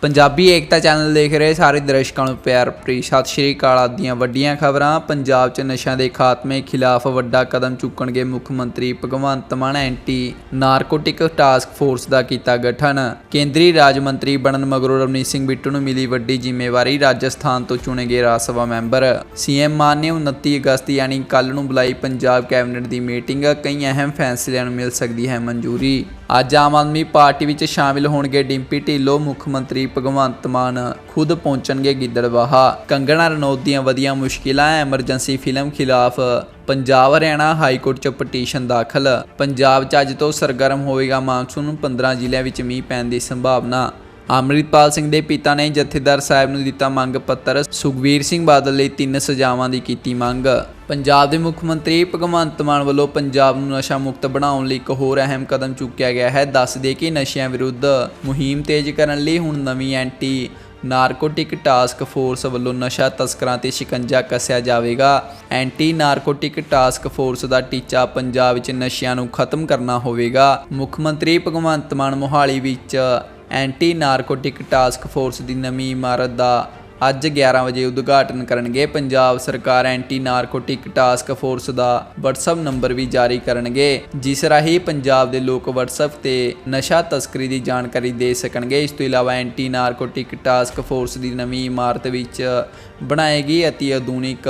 ਪੰਜਾਬੀ ਏਕਤਾ channel ਦੇਖ ਰਹੇ ਸਾਰੇ ਦਰਸ਼ਕਾਂ ਨੂੰ ਪਿਆਰ ਭਰੀ ਸਤਿ ਸ਼੍ਰੀ ਅਕਾਲ ਆਦਿ ਦੀਆਂ ਵੱਡੀਆਂ ਖਬਰਾਂ। ਪੰਜਾਬ 'ਚ ਨਸ਼ਿਆਂ ਦੇ ਖਾਤਮੇ ਖਿਲਾਫ ਵੱਡਾ ਕਦਮ ਚੁੱਕਣਗੇ ਮੁੱਖ ਮੰਤਰੀ Bhagwant Mann, anti narcotic task force ਦਾ ਕੀਤਾ ਗਠਨ। ਕੇਂਦਰੀ ਰਾਜ ਮੰਤਰੀ ਬਣਨ ਮਗਰੋਂ ਰਵਨੀਤ ਸਿੰਘ ਬਿੱਟੂ ਨੂੰ ਮਿਲੀ ਵੱਡੀ ਜ਼ਿੰਮੇਵਾਰੀ, ਰਾਜਸਥਾਨ ਤੋਂ ਚੁਣੇ ਗਏ ਰਾਜ ਸਭਾ ਮੈਂਬਰ। ਸੀਐਮ ਮਾਨ ਨੇ 29 ਅਗਸਤ, ਯਾਨੀ ਕੱਲ ਨੂੰ ਬੁਲਾਈ ਪੰਜਾਬ ਕੈਬਨਿਟ ਦੀ ਮੀਟਿੰਗ। ਕਈ ਅਹਿਮ ਫੈਸਲਿਆਂ ਨੂੰ ਮਿਲ ਸਕਦੀ ਹੈ ਮਨਜ਼ੂਰੀ। ਅੱਜ ਆਮ ਆਦਮੀ ਪਾਰਟੀ ਵਿੱਚ ਸ਼ਾਮਿਲ ਹੋਣਗੇ ਡਿੰਪੀ ਢਿੱਲੋਂ, ਮੁੱਖ ਮੰਤਰੀ ਭਗਵੰਤ ਮਾਨ ਖੁਦ ਪਹੁੰਚਣਗੇ ਗਿੱਦੜਬਾਹਾ ਕੰਗਣਾ ਰਣੌਤ ਦੀਆਂ ਵਧੀਆਂ ਮੁਸ਼ਕਿਲਾਂ, ਐਮਰਜੈਂਸੀ ਫਿਲਮ ਖਿਲਾਫ ਪੰਜਾਬ ਹਰਿਆਣਾ ਹਾਈ ਕੋਰਟ 'ਚ ਪਟੀਸ਼ਨ ਦਾਖਲ। ਪੰਜਾਬ 'ਚ ਅੱਜ ਤੋਂ ਸਰਗਰਮ ਹੋਵੇਗਾ ਮਾਨਸੂਨ 15 ਜ਼ਿਲ੍ਹਿਆਂ ਵਿੱਚ ਮੀਂਹ ਪੈਣ ਦੀ ਸੰਭਾਵਨਾ। ਅੰਮ੍ਰਿਤਪਾਲ ਸਿੰਘ ਦੇ ਪਿਤਾ ਨੇ ਜਥੇਦਾਰ ਸਾਹਿਬ ਨੂੰ ਦਿੱਤਾ ਮੰਗ ਪੱਤਰ। ਸੁਖਵੀਰ ਸਿੰਘ ਬਾਦਲ ਲਈ ਤਿੰਨ ਸਜ਼ਾਵਾਂ ਦੀ ਕੀਤੀ ਮੰਗ। ਪੰਜਾਬ ਦੇ ਮੁੱਖ ਮੰਤਰੀ ਭਗਵੰਤ ਮਾਨ ਵੱਲੋਂ ਪੰਜਾਬ ਨੂੰ ਨਸ਼ਾ ਮੁਕਤ ਬਣਾਉਣ ਲਈ ਇੱਕ ਹੋਰ ਅਹਿਮ ਕਦਮ ਚੁੱਕਿਆ ਗਿਆ ਹੈ। ਦੱਸ ਦੇ ਕਿ ਨਸ਼ਿਆਂ ਵਿਰੁੱਧ ਮੁਹਿੰਮ ਤੇਜ਼ ਕਰਨ ਲਈ ਹੁਣ ਨਵੀਂ ਐਂਟੀ ਨਾਰਕੋਟਿਕ ਟਾਸਕ ਫੋਰਸ ਵੱਲੋਂ ਨਸ਼ਾ ਤਸਕਰਾਂ ਤੇ ਸ਼ਿਕੰਜਾ ਕੱਸਿਆ ਜਾਵੇਗਾ। ਐਂਟੀ ਨਾਰਕੋਟਿਕ ਟਾਸਕ ਫੋਰਸ ਦਾ ਟੀਚਾ ਪੰਜਾਬ ਵਿੱਚ ਨਸ਼ਿਆਂ ਨੂੰ ਖਤਮ ਕਰਨਾ ਹੋਵੇਗਾ। ਮੁੱਖ ਮੰਤਰੀ ਭਗਵੰਤ ਮਾਨ ਮੋਹਾਲੀ ਵਿੱਚ ਐਂਟੀ ਨਾਰਕੋਟਿਕ ਟਾਸਕ ਫੋਰਸ ਦੀ ਨਵੀਂ ਇਮਾਰਤ ਦਾ ਅੱਜ 11 ਵਜੇ ਉਦਘਾਟਨ ਕਰਨਗੇ ਪੰਜਾਬ ਸਰਕਾਰ ਐਂਟੀ ਨਾਰਕੋਟਿਕ ਟਾਸਕ ਫੋਰਸ ਦਾ WhatsApp ਨੰਬਰ ਵੀ ਜਾਰੀ ਕਰਨਗੇ, ਜਿਸ ਰਾਹੀਂ ਪੰਜਾਬ ਦੇ ਲੋਕ WhatsApp ਤੇ ਨਸ਼ਾ ਤਸਕਰੀ ਦੀ ਜਾਣਕਾਰੀ ਦੇ ਸਕਣਗੇ। ਇਸ ਤੋਂ ਇਲਾਵਾ ਐਂਟੀ ਨਾਰਕੋਟਿਕ ਟਾਸਕ ਫੋਰਸ ਦੀ ਨਵੀਂ ਇਮਾਰਤ ਵਿੱਚ ਬਣਾਏਗੀ ਅਤੀ ਆਧੁਨਿਕ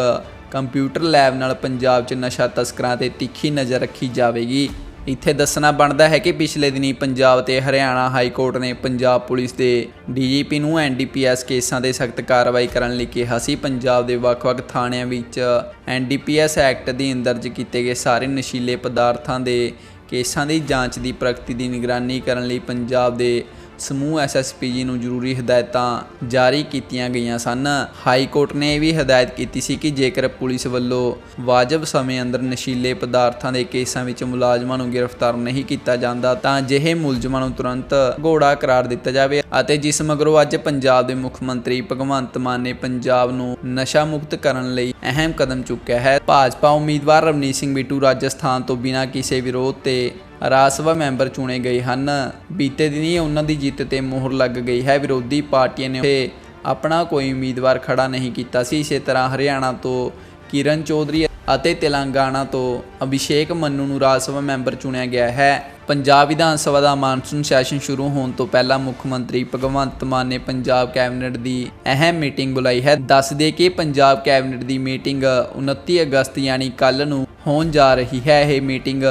ਕੰਪਿਊਟਰ ਲੈਬ ਨਾਲ ਪੰਜਾਬ 'ਚ ਨਸ਼ਾ ਤਸਕਰਾਂ ਤੇ ਤਿੱਖੀ ਨਜ਼ਰ ਰੱਖੀ ਜਾਵੇਗੀ। ਇੱਥੇ ਦੱਸਣਾ ਬਣਦਾ ਹੈ ਕਿ ਪਿਛਲੇ ਦਿਨੀ ਪੰਜਾਬ ਤੇ ਹਰਿਆਣਾ ਹਾਈ ਕੋਰਟ ਨੇ ਪੰਜਾਬ ਪੁਲਿਸ ਦੇ ਡੀਜੀਪੀ ਨੂੰ ਐਨਡੀਪੀਐਸ ਕੇਸਾਂ ਦੇ ਸਖਤ ਕਾਰਵਾਈ ਕਰਨ ਲਈ ਕਿਹਾ ਸੀ। ਪੰਜਾਬ ਦੇ ਵੱਖ-ਵੱਖ ਥਾਣਿਆਂ ਵਿੱਚ ਐਨਡੀਪੀਐਸ ਐਕਟ ਅਧੀਨ ਦਰਜ ਕੀਤੇ ਗਏ ਸਾਰੇ ਨਸ਼ੀਲੇ ਪਦਾਰਥਾਂ ਦੇ ਕੇਸਾਂ ਦੀ ਜਾਂਚ ਦੀ ਪ੍ਰਗਤੀ ਦੀ ਨਿਗਰਾਨੀ ਕਰਨ ਲਈ ਪੰਜਾਬ ਦੇ ਸਮੂਹ ਐਸਐਸਪੀਜੀ ਨੂੰ ਜ਼ਰੂਰੀ ਹਦਾਇਤਾਂ ਜਾਰੀ ਕੀਤੀਆਂ ਗਈਆਂ ਸਨ। ਹਾਈ ਕੋਰਟ ਨੇ ਇਹ ਵੀ ਹਦਾਇਤ ਕੀਤੀ ਸੀ ਕਿ ਜੇਕਰ ਪੁਲਿਸ ਵੱਲੋਂ ਵਾਜਬ ਸਮੇਂ ਅੰਦਰ ਨਸ਼ੀਲੇ ਪਦਾਰਥਾਂ ਦੇ ਕੇਸਾਂ ਵਿੱਚ ਮੁਲਾਜ਼ਮਾਂ ਨੂੰ ਗ੍ਰਿਫਤਾਰ ਨਹੀਂ ਕੀਤਾ ਜਾਂਦਾ, ਤਾਂ ਅਜਿਹੇ ਮੁਲਜ਼ਮਾਂ ਨੂੰ ਤੁਰੰਤ ਘੋੜਾ ਕਰਾਰ ਦਿੱਤਾ ਜਾਵੇ ਅਤੇ ਜਿਸ ਮਗਰੋਂ ਅੱਜ ਪੰਜਾਬ ਦੇ ਮੁੱਖ ਮੰਤਰੀ ਭਗਵੰਤ ਮਾਨ ਨੇ ਪੰਜਾਬ ਨੂੰ ਨਸ਼ਾ ਮੁਕਤ ਕਰਨ ਲਈ ਅਹਿਮ ਕਦਮ ਚੁੱਕਿਆ ਹੈ। ਭਾਜਪਾ ਉਮੀਦਵਾਰ ਰਵਨੀਤ ਸਿੰਘ ਬਿੱਟੂ ਰਾਜਸਥਾਨ ਤੋਂ ਬਿਨਾਂ ਕਿਸੇ ਵਿਰੋਧ ਤੇ ਰਾਜ ਸਭਾ ਮੈਂਬਰ ਚੁਣੇ ਗਏ ਹਨ। ਬੀਤੇ ਦਿਨੀ ਉਹਨਾਂ ਦੀ ਜਿੱਤ ਤੇ ਮੋਹਰ ਲੱਗ ਗਈ ਹੈ। ਵਿਰੋਧੀ ਪਾਰਟੀਆਂ ਨੇ ਉੱਥੇ ਆਪਣਾ ਕੋਈ ਉਮੀਦਵਾਰ ਖੜਾ ਨਹੀਂ ਕੀਤਾ ਸੀ। ਇਸੇ ਤਰ੍ਹਾਂ ਹਰਿਆਣਾ ਤੋਂ ਕਿਰਨ ਚੌਧਰੀ ਅਤੇ ਤੇਲੰਗਾਨਾ ਤੋਂ ਅਭਿਸ਼ੇਕ ਮੰਨੂ ਨੂੰ ਰਾਜ ਸਭਾ ਮੈਂਬਰ ਚੁਣਿਆ ਗਿਆ ਹੈ। ਪੰਜਾਬ ਵਿਧਾਨ ਸਭਾ ਦਾ ਮਾਨਸੂਨ ਸੈਸ਼ਨ ਸ਼ੁਰੂ ਹੋਣ ਤੋਂ ਪਹਿਲਾਂ ਮੁੱਖ ਮੰਤਰੀ ਭਗਵੰਤ ਮਾਨ ਨੇ ਪੰਜਾਬ ਕੈਬਨਿਟ ਦੀ ਅਹਿਮ ਮੀਟਿੰਗ ਬੁਲਾਈ ਹੈ। ਦੱਸ ਦੇ ਕਿ ਪੰਜਾਬ ਕੈਬਨਿਟ ਦੀ ਮੀਟਿੰਗ 29 ਅਗਸਤ ਯਾਨੀ ਕੱਲ ਨੂੰ ਹੋਣ ਜਾ ਰਹੀ ਹੈ। ਇਹ ਮੀਟਿੰਗ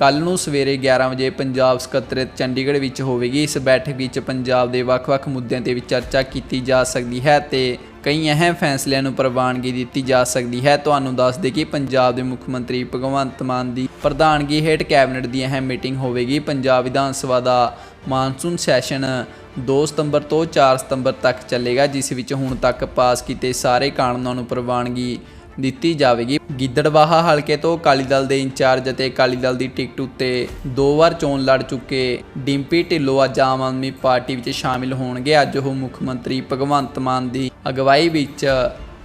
ਕੱਲ ਨੂੰ ਸਵੇਰੇ 11 ਵਜੇ ਪੰਜਾਬ ਸਕੱਤਰੇਤ ਚੰਡੀਗੜ੍ਹ ਵਿੱਚ ਹੋਵੇਗੀ। ਇਸ ਬੈਠਕ ਵਿੱਚ ਪੰਜਾਬ ਦੇ ਵੱਖ-ਵੱਖ ਮੁੱਦਿਆਂ ਤੇ ਵੀ ਚਰਚਾ ਕੀਤੀ ਜਾ ਸਕਦੀ ਹੈ ਤੇ ਕਈ ਅਹਿਮ ਫੈਸਲਿਆਂ ਨੂੰ ਪ੍ਰਵਾਨਗੀ ਦਿੱਤੀ ਜਾ ਸਕਦੀ ਹੈ। ਤੁਹਾਨੂੰ ਦੱਸ ਦੇ ਕਿ ਪੰਜਾਬ ਦੇ ਮੁੱਖ ਮੰਤਰੀ ਭਗਵੰਤ ਮਾਨ ਦੀ ਪ੍ਰਧਾਨਗੀ ਹੇਠ ਕੈਬਨਿਟ ਦੀ ਅਹਿਮ ਮੀਟਿੰਗ ਹੋਵੇਗੀ। ਪੰਜਾਬ ਵਿਧਾਨ ਸਭਾ ਦਾ ਮਾਨਸੂਨ ਸੈਸ਼ਨ 2 ਸਤੰਬਰ ਤੋਂ 4 ਸਤੰਬਰ ਤੱਕ ਚੱਲੇਗਾ, ਜਿਸ ਵਿੱਚ ਹੁਣ ਤੱਕ ਪਾਸ ਕੀਤੇ ਸਾਰੇ ਕਾਨੂੰਨਾਂ ਨੂੰ ਪ੍ਰਵਾਨਗੀ ਦਿੱਤੀ ਜਾਵੇਗੀ। ਗਿੱਦੜਵਾਹਾ ਹਲਕੇ ਤੋਂ ਅਕਾਲੀ ਦਲ ਦੇ ਇੰਚਾਰਜ ਅਤੇ ਅਕਾਲੀ ਦਲ ਦੀ ਟਿਕਟ ਉੱਤੇ ਦੋ ਵਾਰ ਚੋਣ ਲੜ ਚੁੱਕੇ ਡਿੰਪੀ ਢਿੱਲੋਂ ਅੱਜ ਆਮ ਆਦਮੀ ਪਾਰਟੀ ਵਿੱਚ ਸ਼ਾਮਿਲ ਹੋਣਗੇ। ਅੱਜ ਉਹ ਮੁੱਖ ਮੰਤਰੀ ਭਗਵੰਤ ਮਾਨ ਦੀ ਅਗਵਾਈ ਵਿੱਚ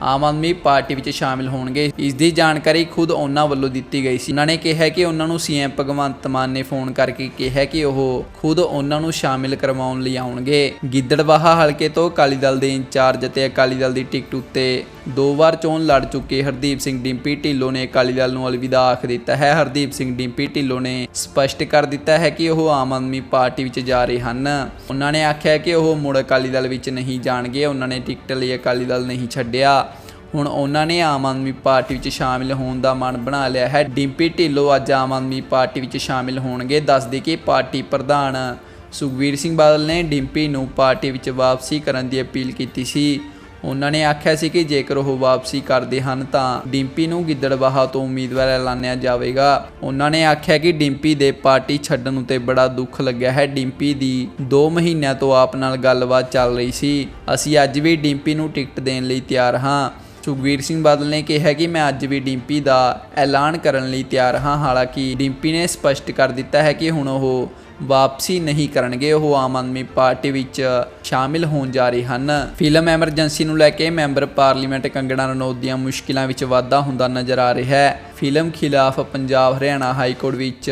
ਆਮ ਆਦਮੀ ਪਾਰਟੀ ਵਿੱਚ ਸ਼ਾਮਿਲ ਹੋਣਗੇ। ਇਸ ਦੀ ਜਾਣਕਾਰੀ ਖੁਦ ਉਹਨਾਂ ਵੱਲੋਂ ਦਿੱਤੀ ਗਈ ਸੀ। ਉਹਨਾਂ ਨੇ ਕਿਹਾ ਕਿ ਉਹਨਾਂ ਨੂੰ ਸੀਐਮ ਭਗਵੰਤ ਮਾਨ ਨੇ ਫੋਨ ਕਰਕੇ ਕਿਹਾ ਕਿ ਉਹ ਖੁਦ ਉਹਨਾਂ ਨੂੰ ਸ਼ਾਮਿਲ ਕਰਵਾਉਣ ਲਈ ਆਉਣਗੇ। ਗਿੱਦੜਵਾਹਾ ਹਲਕੇ ਤੋਂ ਅਕਾਲੀ ਦਲ ਦੇ ਇੰਚਾਰਜ ਅਤੇ ਅਕਾਲੀ ਦਲ ਦੀ ਟਿਕਟ ਉੱਤੇ ਦੋ ਵਾਰ ਚੋਣ ਲੜ ਚੁੱਕੇ ਹਰਦੀਪ ਸਿੰਘ ਡਿੰਪੀ ਢਿੱਲੋਂ ਨੇ ਅਕਾਲੀ ਦਲ ਨੂੰ ਅਲਵਿਦਾ ਆਖ ਦਿੱਤਾ ਹੈ। ਹਰਦੀਪ ਸਿੰਘ ਡਿੰਪੀ ਢਿੱਲੋਂ ਨੇ ਸਪਸ਼ਟ ਕਰ ਦਿੱਤਾ ਹੈ ਕਿ ਉਹ ਆਮ ਆਦਮੀ ਪਾਰਟੀ ਵਿੱਚ ਜਾ ਰਹੇ ਹਨ। ਉਹਨਾਂ ਨੇ ਆਖਿਆ ਕਿ ਉਹ ਮੁੜ ਅਕਾਲੀ ਦਲ ਵਿੱਚ ਨਹੀਂ ਜਾਣਗੇ। ਉਹਨਾਂ ਨੇ ਟਿਕਟ ਲਈ ਅਕਾਲੀ ਦਲ ਨਹੀਂ ਛੱਡਿਆ। ਹੁਣ ਉਹਨਾਂ ਨੇ ਆਮ ਆਦਮੀ ਪਾਰਟੀ ਵਿੱਚ ਸ਼ਾਮਿਲ ਹੋਣ ਦਾ ਮਨ ਬਣਾ ਲਿਆ ਹੈ। ਡਿੰਪੀ ਢਿੱਲੋਂ ਅੱਜ ਆਮ ਆਦਮੀ ਪਾਰਟੀ ਵਿੱਚ ਸ਼ਾਮਿਲ ਹੋਣਗੇ। ਦੱਸਦੇ ਕਿ ਪਾਰਟੀ ਪ੍ਰਧਾਨ ਸੁਖਵੀਰ ਸਿੰਘ ਬਾਦਲ ਨੇ ਡਿੰਪੀ ਨੂੰ ਪਾਰਟੀ ਵਿੱਚ ਵਾਪਸੀ ਕਰਨ ਦੀ ਅਪੀਲ ਕੀਤੀ ਸੀ। ਉਹਨਾਂ ਨੇ ਆਖਿਆ ਸੀ ਕਿ ਜੇਕਰ ਉਹ ਵਾਪਸੀ ਕਰਦੇ ਹਨ ਤਾਂ ਡਿੰਪੀ ਨੂੰ ਗਿੱਦੜਬਾਹਾ ਤੋਂ ਉਮੀਦਵਾਰ ਐਲਾਨਿਆ ਜਾਵੇਗਾ। ਉਹਨਾਂ ਨੇ ਆਖਿਆ ਕਿ ਡਿੰਪੀ ਦੇ ਪਾਰਟੀ ਛੱਡਣ ਉਤੇ ਬੜਾ ਦੁੱਖ ਲੱਗਿਆ ਹੈ। ਡਿੰਪੀ ਦੀ 2 ਮਹੀਨਿਆਂ ਤੋਂ ਆਪ ਨਾਲ ਗੱਲਬਾਤ ਚੱਲ ਰਹੀ ਸੀ। ਅਸੀਂ ਅੱਜ ਵੀ ਡਿੰਪੀ ਨੂੰ ਟਿਕਟ ਦੇਣ ਲਈ ਤਿਆਰ ਹਾਂ। ਸੁਖਵੀਰ ਸਿੰਘ ਬਾਦਲ ਨੇ ਕਿਹਾ ਕਿ ਮੈਂ ਅੱਜ ਵੀ ਡਿੰਪੀ ਦਾ ਐਲਾਨ ਕਰਨ ਲਈ ਤਿਆਰ ਹਾਂ। ਹਾਲਾਂਕਿ ਡਿੰਪੀ ਨੇ ਸਪਸ਼ਟ ਕਰ ਦਿੱਤਾ ਹੈ ਕਿ ਹੁਣ ਉਹ ਵਾਪਸੀ ਨਹੀਂ ਕਰਨਗੇ, ਉਹ ਆਮ ਆਦਮੀ ਪਾਰਟੀ ਵਿੱਚ ਸ਼ਾਮਿਲ ਹੋਣ ਜਾ ਰਹੇ ਹਨ। ਫਿਲਮ ਐਮਰਜੈਂਸੀ ਨੂੰ ਲੈ ਕੇ ਮੈਂਬਰ ਪਾਰਲੀਮੈਂਟ ਕੰਗਣਾ ਰਣੌਤ ਦੀਆਂ ਮੁਸ਼ਕਿਲਾਂ ਵਿੱਚ ਵਾਧਾ ਹੁੰਦਾ ਨਜ਼ਰ ਆ ਰਿਹਾ ਹੈ। ਫਿਲਮ ਖਿਲਾਫ ਪੰਜਾਬ ਹਰਿਆਣਾ ਹਾਈ ਕੋਰਟ ਵਿੱਚ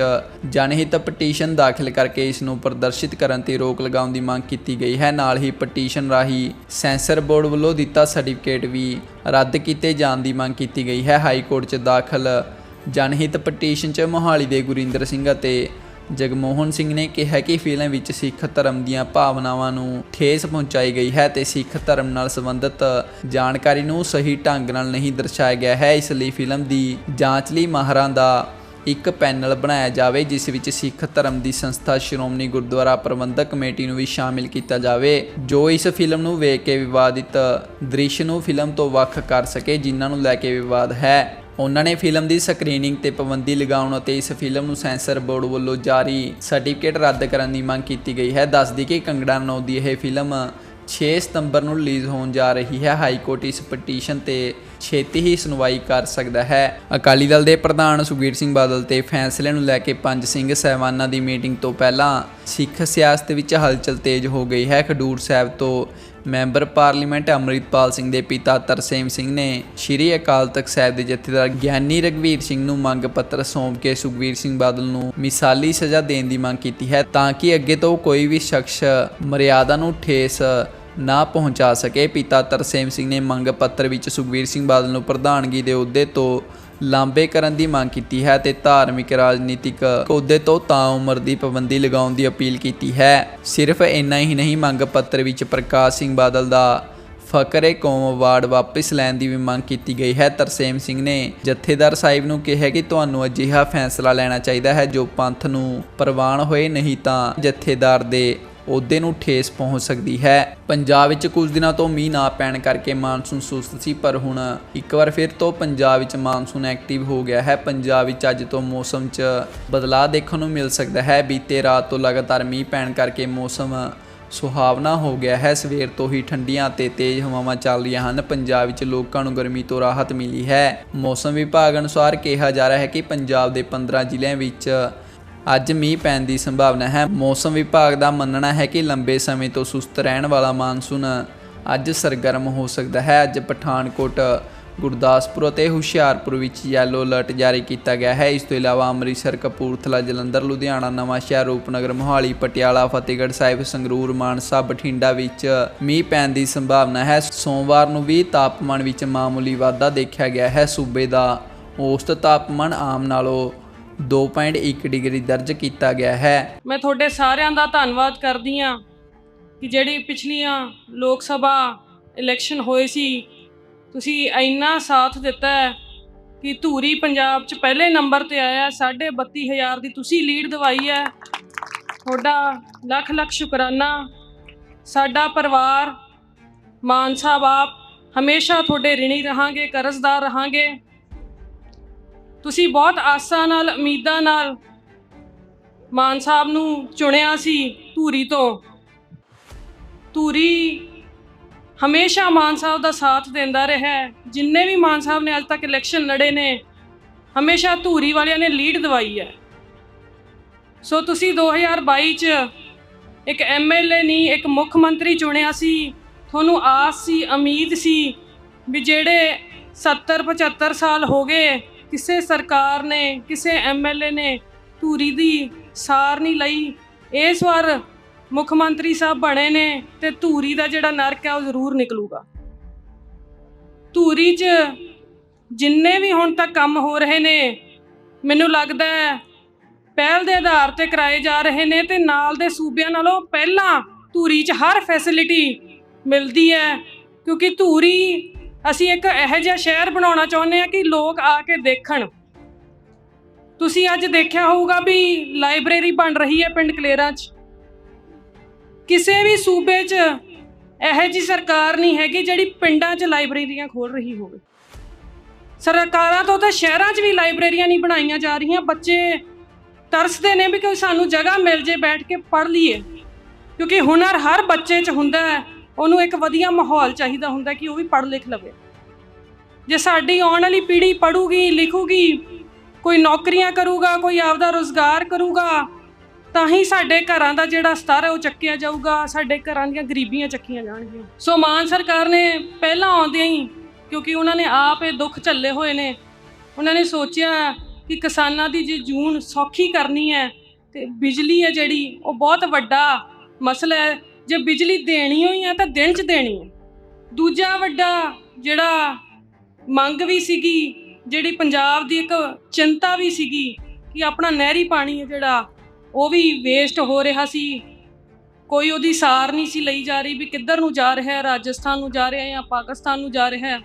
ਜਨਹਿਤ ਪਟੀਸ਼ਨ ਦਾਖਲ ਕਰਕੇ ਇਸ ਨੂੰ ਪ੍ਰਦਰਸ਼ਿਤ ਕਰਨ ਤੇ ਰੋਕ ਲਗਾਉਣ ਦੀ ਮੰਗ ਕੀਤੀ ਗਈ ਹੈ। ਨਾਲ ਹੀ ਪਟੀਸ਼ਨ ਰਾਹੀਂ ਸੈਂਸਰ ਬੋਰਡ ਵੱਲੋਂ ਦਿੱਤਾ ਸਰਟੀਫਿਕੇਟ ਵੀ ਰੱਦ ਕੀਤੇ ਜਾਣ ਦੀ ਮੰਗ ਕੀਤੀ ਗਈ ਹੈ। ਹਾਈ ਕੋਰਟ 'ਚ ਦਾਖਲ ਜਨਹਿਤ ਪਟੀਸ਼ਨ 'ਚ ਮੋਹਾਲੀ ਦੇ ਗੁਰਿੰਦਰ ਸਿੰਘ ਅਤੇ ਜਗਮੋਹਨ ਸਿੰਘ ਨੇ ਕਿਹਾ ਕਿ ਫਿਲਮ ਵਿੱਚ ਸਿੱਖ ਧਰਮ ਦੀਆਂ ਭਾਵਨਾਵਾਂ ਨੂੰ ਠੇਸ ਪਹੁੰਚਾਈ ਗਈ ਹੈ ਤੇ ਸਿੱਖ ਧਰਮ ਨਾਲ ਸੰਬੰਧਿਤ ਜਾਣਕਾਰੀ ਨੂੰ ਸਹੀ ਢੰਗ ਨਾਲ ਨਹੀਂ ਦਰਸਾਇਆ ਗਿਆ ਹੈ। ਇਸ ਲਈ ਫਿਲਮ ਦੀ ਜਾਂਚ ਲਈ ਮਾਹਰਾਂ ਦਾ ਇੱਕ ਪੈਨਲ ਬਣਾਇਆ ਜਾਵੇ, ਜਿਸ ਵਿੱਚ ਸਿੱਖ ਧਰਮ ਦੀ ਸੰਸਥਾ ਸ਼੍ਰੋਮਣੀ ਗੁਰਦੁਆਰਾ ਪ੍ਰਬੰਧਕ ਕਮੇਟੀ ਨੂੰ ਵੀ ਸ਼ਾਮਿਲ ਕੀਤਾ ਜਾਵੇ, ਜੋ ਇਸ ਫਿਲਮ ਨੂੰ ਵੇਖ ਕੇ ਵਿਵਾਦਿਤ ਦ੍ਰਿਸ਼ ਨੂੰ ਫਿਲਮ ਤੋਂ ਵੱਖ ਕਰ ਸਕੇ, ਜਿਨ੍ਹਾਂ ਨੂੰ ਲੈ ਕੇ ਵਿਵਾਦ ਹੈ। ਉਹਨਾਂ ਨੇ ਫਿਲਮ ਦੀ ਸਕਰੀਨਿੰਗ ਤੇ ਪਾਬੰਦੀ ਲਗਾਉਣ ਅਤੇ ਇਸ ਫਿਲਮ ਨੂੰ ਸੈਂਸਰ ਬੋਰਡ ਵੱਲੋਂ ਜਾਰੀ ਸਰਟੀਫਿਕੇਟ ਰੱਦ ਕਰਨ ਦੀ ਮੰਗ ਕੀਤੀ ਗਈ ਹੈ। ਦੱਸਦੀ ਕਿ ਕੰਗੜਾ ਨੌ ਦੀ ਇਹ ਫਿਲਮ 6 ਸਤੰਬਰ ਨੂੰ ਰਿਲੀਜ਼ ਹੋਣ ਜਾ ਰਹੀ ਹੈ। ਹਾਈ ਕੋਰਟ ਇਸ ਪਟੀਸ਼ਨ ਤੇ ਛੇਤੀ ਹੀ ਸੁਣਵਾਈ ਕਰ ਸਕਦਾ ਹੈ। ਅਕਾਲੀ ਦਲ ਦੇ ਪ੍ਰਧਾਨ ਸੁਖਬੀਰ ਸਿੰਘ ਬਾਦਲ ਤੇ ਫੈਸਲੇ ਨੂੰ ਲੈ ਕੇ ਪੰਜ ਸਿੰਘ ਸਹਿਬਾਨਾਂ ਦੀ ਮੀਟਿੰਗ ਤੋਂ ਪਹਿਲਾਂ ਸਿੱਖ ਸਿਆਸਤ ਵਿੱਚ ਹਲਚਲ ਤੇਜ਼ ਹੋ ਗਈ ਹੈ। ਖਡੂਰ ਸਾਹਿਬ ਤੋਂ ਮੈਂਬਰ ਪਾਰਲੀਮੈਂਟ ਅੰਮ੍ਰਿਤਪਾਲ ਸਿੰਘ ਦੇ ਪਿਤਾ ਤਰਸੇਮ ਸਿੰਘ ਨੇ ਸ਼੍ਰੀ ਅਕਾਲ ਤਖਤ ਸਾਹਿਬ ਦੇ ਜਥੇਦਾਰ ਗਿਆਨੀ ਰਗਵੀਰ ਸਿੰਘ ਨੂੰ ਮੰਗ ਪੱਤਰ ਸੌਂਪ ਕੇ ਸੁਖਬੀਰ ਸਿੰਘ ਬਾਦਲ ਨੂੰ ਮਿਸਾਲੀ ਸਜ਼ਾ ਦੇਣ ਦੀ ਮੰਗ ਕੀਤੀ ਹੈ ਤਾਂ ਕਿ ਅੱਗੇ ਤੋਂ ਕੋਈ ਵੀ ਸ਼ਖਸ ਮਰਿਆਦਾ ਨੂੰ ਠੇਸ ਨਾ ਪਹੁੰਚਾ ਸਕੇ। ਪਿਤਾ ਤਰਸੇਮ ਸਿੰਘ ਨੇ ਮੰਗ ਪੱਤਰ ਵਿੱਚ ਸੁਖਬੀਰ ਸਿੰਘ ਬਾਦਲ ਨੂੰ ਪ੍ਰਧਾਨਗੀ ਦੇ ਅਹੁਦੇ ਤੋਂ ਲਾਂਬੇ ਕਰਨ ਦੀ ਮੰਗ ਕੀਤੀ ਹੈ ਤੇ ਧਾਰਮਿਕ ਰਾਜਨੀਤਿਕ ਅਹੁਦੇ ਤੋਂ ਤਾਂ ਉਮਰ ਦੀ ਪਾਬੰਦੀ ਲਗਾਉਣ ਦੀ ਅਪੀਲ ਕੀਤੀ ਹੈ। ਸਿਰਫ ਇੰਨਾ ਹੀ ਨਹੀਂ, ਮੰਗ ਪੱਤਰ ਵਿੱਚ ਪ੍ਰਕਾਸ਼ ਸਿੰਘ ਬਾਦਲ ਦਾ ਫਕਰੇ ਕੌਮ ਅਵਾਰਡ ਵਾਪਸ ਲੈਣ ਦੀ ਵੀ ਮੰਗ ਕੀਤੀ ਗਈ ਹੈ। ਤਰਸੇਮ ਸਿੰਘ ਨੇ ਜਥੇਦਾਰ ਸਾਹਿਬ ਨੂੰ ਕਿਹਾ ਕਿ ਤੁਹਾਨੂੰ ਅਜਿਹਾ ਫੈਸਲਾ ਲੈਣਾ ਚਾਹੀਦਾ ਹੈ ਜੋ ਪੰਥ ਨੂੰ ਪ੍ਰਵਾਨ ਹੋਏ, ਨਹੀਂ ਤਾਂ ਜਥੇਦਾਰ ਦੇ ਅਹੁਦੇ ਨੂੰ ਠੇਸ ਪਹੁੰਚ ਸਕਦੀ ਹੈ। ਪੰਜਾਬ ਵਿੱਚ ਕੁਝ ਦਿਨਾਂ ਤੋਂ ਮੀਂਹ ਨਾ ਪੈਣ ਕਰਕੇ ਮਾਨਸੂਨ ਸੁਸਤ ਸੀ, ਪਰ ਹੁਣ ਇੱਕ ਵਾਰ ਫਿਰ ਤੋਂ ਪੰਜਾਬ ਵਿੱਚ ਮਾਨਸੂਨ ਐਕਟਿਵ ਹੋ ਗਿਆ ਹੈ। ਪੰਜਾਬ ਵਿੱਚ ਅੱਜ ਤੋਂ ਮੌਸਮ 'ਚ ਬਦਲਾਅ ਦੇਖਣ ਨੂੰ ਮਿਲ ਸਕਦਾ ਹੈ। ਬੀਤੇ ਰਾਤ ਤੋਂ ਲਗਾਤਾਰ ਮੀਂਹ ਪੈਣ ਕਰਕੇ ਮੌਸਮ ਸੁਹਾਵਣਾ ਹੋ ਗਿਆ ਹੈ। ਸਵੇਰ ਤੋਂ ਹੀ ਠੰਡੀਆਂ ਤੇ ਤੇਜ਼ ਹਵਾਵਾਂ ਚੱਲ ਰਹੀਆਂ ਹਨ। ਪੰਜਾਬ ਵਿੱਚ ਲੋਕਾਂ ਨੂੰ ਗਰਮੀ ਤੋਂ ਰਾਹਤ ਮਿਲੀ ਹੈ। ਮੌਸਮ ਵਿਭਾਗ ਅਨੁਸਾਰ ਕਿਹਾ ਜਾ ਰਿਹਾ ਹੈ ਕਿ ਪੰਜਾਬ ਦੇ 15 ਜ਼ਿਲ੍ਹਿਆਂ ਵਿੱਚ ਅੱਜ ਮੀਂਹ ਪੈਣ ਦੀ ਸੰਭਾਵਨਾ ਹੈ। ਮੌਸਮ ਵਿਭਾਗ ਦਾ ਮੰਨਣਾ ਹੈ ਕਿ ਲੰਬੇ ਸਮੇਂ ਤੋਂ ਸੁਸਤ ਰਹਿਣ ਵਾਲਾ ਮਾਨਸੂਨ ਅੱਜ ਸਰਗਰਮ ਹੋ ਸਕਦਾ ਹੈ। ਅੱਜ ਪਠਾਨਕੋਟ, ਗੁਰਦਾਸਪੁਰ ਅਤੇ ਹੁਸ਼ਿਆਰਪੁਰ ਵਿੱਚ ਯੈਲੋ ਅਲਰਟ ਜਾਰੀ ਕੀਤਾ ਗਿਆ ਹੈ। ਇਸ ਤੋਂ ਇਲਾਵਾ ਅੰਮ੍ਰਿਤਸਰ, ਕਪੂਰਥਲਾ, ਜਲੰਧਰ, ਲੁਧਿਆਣਾ ਨਵਾਂਸ਼ਹਿਰ ਰੂਪਨਗਰ, ਮੋਹਾਲੀ, ਪਟਿਆਲਾ, ਫਤਿਹਗੜ੍ਹ ਸਾਹਿਬ, ਸੰਗਰੂਰ, ਮਾਨਸਾ, ਬਠਿੰਡਾ ਵਿੱਚ ਮੀਂਹ ਪੈਣ ਦੀ ਸੰਭਾਵਨਾ ਹੈ। ਸੋਮਵਾਰ ਨੂੰ ਵੀ ਤਾਪਮਾਨ ਵਿੱਚ ਮਾਮੂਲੀ ਵਾਧਾ ਦੇਖਿਆ ਗਿਆ ਹੈ। ਸੂਬੇ ਦਾ ਔਸਤ ਤਾਪਮਾਨ ਆਮ ਨਾਲੋਂ 2.1 ਡਿਗਰੀ ਦਰਜ ਕੀਤਾ ਗਿਆ ਹੈ। ਮੈਂ ਤੁਹਾਡੇ ਸਾਰਿਆਂ ਦਾ ਧੰਨਵਾਦ ਕਰਦੀ ਹਾਂ ਕਿ ਜਿਹੜੀ ਪਿਛਲੀਆਂ ਲੋਕ ਸਭਾ ਇਲੈਕਸ਼ਨ ਹੋਏ ਸੀ, ਤੁਸੀਂ ਇੰਨਾ ਸਾਥ ਦਿੱਤਾ ਹੈ ਕਿ ਧੂਰੀ ਪੰਜਾਬ 'ਚ ਪਹਿਲੇ ਨੰਬਰ ਤੇ ਆਇਆ 32000 ਦੀ ਤੁਸੀਂ ਲੀਡ ਦਵਾਈ ਹੈ। ਤੁਹਾਡਾ ਲੱਖ ਲੱਖ ਸ਼ੁਕਰਾਨਾ। ਸਾਡਾ ਪਰਿਵਾਰ, ਮਾਨ ਸਾਹਿਬ ਆਪ ਹਮੇਸ਼ਾ ਤੁਹਾਡੇ ਰਿਣੀ ਰਹਾਂਗੇ, ਕਰਜ਼ਦਾਰ ਰਹਾਂਗੇ। ਤੁਸੀਂ ਬਹੁਤ ਆਸਾਂ ਨਾਲ, ਉਮੀਦਾਂ ਨਾਲ ਮਾਨ ਸਾਹਿਬ ਨੂੰ ਚੁਣਿਆ ਸੀ ਧੂਰੀ ਤੋਂ। ਧੂਰੀ ਹਮੇਸ਼ਾ ਮਾਨ ਸਾਹਿਬ ਦਾ ਸਾਥ ਦਿੰਦਾ ਰਿਹਾ ਹੈ। ਜਿੰਨੇ ਵੀ ਮਾਨ ਸਾਹਿਬ ਨੇ ਅੱਜ ਤੱਕ ਇਲੈਕਸ਼ਨ ਲੜੇ ਨੇ, ਹਮੇਸ਼ਾ ਧੂਰੀ ਵਾਲਿਆਂ ਨੇ ਲੀਡ ਦਵਾਈ ਹੈ। ਸੋ ਤੁਸੀਂ 2022 ਚ ਇੱਕ ਐਮਐਲਏ ਨਹੀਂ ਇੱਕ ਮੁੱਖ ਮੰਤਰੀ ਚੁਣਿਆ ਸੀ। ਤੁਹਾਨੂੰ ਆਸ ਸੀ, ਉਮੀਦ ਸੀ ਵੀ ਜਿਹੜੇ 70 75 ਸਾਲ ਹੋ ਗਏ ਕਿਸੇ ਸਰਕਾਰ ਨੇ, ਕਿਸੇ ਐਮਐਲਏ ਨੇ ਧੂਰੀ ਦੀ ਸਾਰ ਨਹੀਂ ਲਈ। ਇਸ ਵਾਰ ਮੁੱਖ ਮੰਤਰੀ ਸਾਹਿਬ ਬਣੇ ਨੇ ਤੇ ਧੂਰੀ ਦਾ ਜਿਹੜਾ ਨਰਕ ਹੈ ਉਹ ਜ਼ਰੂਰ ਨਿਕਲੂਗਾ। ਧੂਰੀ 'ਚ ਜਿੰਨੇ ਵੀ ਹੁਣ ਤੱਕ ਕੰਮ ਹੋ ਰਹੇ ਨੇ, ਮੈਨੂੰ ਲੱਗਦਾ ਹੈ ਪਹਿਲ ਦੇ ਆਧਾਰ ਤੇ ਕਰਾਏ ਜਾ ਰਹੇ ਨੇ ਤੇ ਨਾਲ ਦੇ ਸੂਬਿਆਂ ਨਾਲੋਂ ਪਹਿਲਾਂ ਧੂਰੀ 'ਚ ਹਰ ਫੈਸਿਲਿਟੀ ਮਿਲਦੀ ਹੈ, ਕਿਉਂਕਿ ਧੂਰੀ ਅਸੀਂ ਇੱਕ ਇਹੋ ਜਿਹਾ ਸ਼ਹਿਰ ਬਣਾਉਣਾ ਚਾਹੁੰਦੇ ਹਾਂ ਕਿ ਲੋਕ ਆ ਕੇ ਦੇਖਣ। ਤੁਸੀਂ ਅੱਜ ਦੇਖਿਆ ਹੋਊਗਾ ਵੀ ਲਾਇਬ੍ਰੇਰੀ ਬਣ ਰਹੀ ਹੈ ਪਿੰਡ ਕਲੇਰਾਂ 'ਚ। ਕਿਸੇ ਵੀ ਸੂਬੇ 'ਚ ਇਹੋ ਜਿਹੀ ਸਰਕਾਰ ਨਹੀਂ ਹੈਗੀ ਜਿਹੜੀ ਪਿੰਡਾਂ 'ਚ ਲਾਇਬ੍ਰੇਰੀਆਂ ਖੋਲ ਰਹੀ ਹੋਵੇ। ਸਰਕਾਰਾਂ ਤੋਂ ਤਾਂ ਸ਼ਹਿਰਾਂ 'ਚ ਵੀ ਲਾਇਬ੍ਰੇਰੀਆਂ ਨਹੀਂ ਬਣਾਈਆਂ ਜਾ ਰਹੀਆਂ। ਬੱਚੇ ਤਰਸਦੇ ਨੇ ਵੀ ਕੋਈ ਸਾਨੂੰ ਜਗ੍ਹਾ ਮਿਲ ਜੇ ਬੈਠ ਕੇ ਪੜ੍ਹ ਲਈਏ। ਕਿਉਂਕਿ ਹੁਨਰ ਹਰ ਬੱਚੇ 'ਚ ਹੁੰਦਾ ਹੈ। ਉਹਨੂੰ ਇੱਕ ਵਧੀਆ ਮਾਹੌਲ ਚਾਹੀਦਾ ਹੁੰਦਾ ਕਿ ਉਹ ਵੀ ਪੜ੍ਹ ਲਿਖ ਲਵੇ। ਜੇ ਸਾਡੀ ਆਉਣ ਵਾਲੀ ਪੀੜ੍ਹੀ ਪੜੂਗੀ ਲਿਖੂਗੀ, ਕੋਈ ਨੌਕਰੀਆਂ ਕਰੂਗਾ, ਕੋਈ ਆਪਦਾ ਰੋਜ਼ਗਾਰ ਕਰੂਗਾ, ਤਾਂ ਹੀ ਸਾਡੇ ਘਰਾਂ ਦਾ ਜਿਹੜਾ ਸਤਰ ਹੈ ਉਹ ਚੱਕਿਆ ਜਾਊਗਾ, ਸਾਡੇ ਘਰਾਂ ਦੀਆਂ ਗਰੀਬੀਆਂ ਚੱਕੀਆਂ ਜਾਣਗੀਆਂ। ਸੋ ਮਾਨ ਸਰਕਾਰ ਨੇ ਪਹਿਲਾਂ ਆਉਂਦਿਆਂ ਹੀ, ਕਿਉਂਕਿ ਉਹਨਾਂ ਨੇ ਆਪ ਇਹ ਦੁੱਖ ਝੱਲੇ ਹੋਏ ਨੇ, ਉਹਨਾਂ ਨੇ ਸੋਚਿਆ ਕਿ ਕਿਸਾਨਾਂ ਦੀ ਜੇ ਜੂਨ ਸੌਖੀ ਕਰਨੀ ਹੈ, ਤੇ ਬਿਜਲੀ ਹੈ ਜਿਹੜੀ, ਉਹ ਬਹੁਤ ਵੱਡਾ ਮਸਲਾ ਹੈ। ਜੇ ਬਿਜਲੀ ਦੇਣੀ ਹੋਈ ਹੈ ਤਾਂ ਦਿਨ 'ਚ ਦੇਣੀ ਹੈ ਦੂਜਾ ਵੱਡਾ ਜਿਹੜਾ ਮੰਗ ਵੀ ਸੀਗੀ, ਜਿਹੜੀ ਪੰਜਾਬ ਦੀ ਇੱਕ ਚਿੰਤਾ ਵੀ ਸੀਗੀ ਕਿ ਆਪਣਾ ਨਹਿਰੀ ਪਾਣੀ ਹੈ ਜਿਹੜਾ, ਉਹ ਵੀ ਵੇਸਟ ਹੋ ਰਿਹਾ ਸੀ। ਕੋਈ ਉਹਦੀ ਸਾਰ ਨਹੀਂ ਸੀ ਲਈ ਜਾ ਰਹੀ ਵੀ ਕਿੱਧਰ ਨੂੰ ਜਾ ਰਿਹਾ ਹੈ ਰਾਜਸਥਾਨ ਨੂੰ ਜਾ ਰਿਹਾ ਹੈ ਜਾਂ ਪਾਕਿਸਤਾਨ ਨੂੰ ਜਾ ਰਿਹਾ। ਹੈ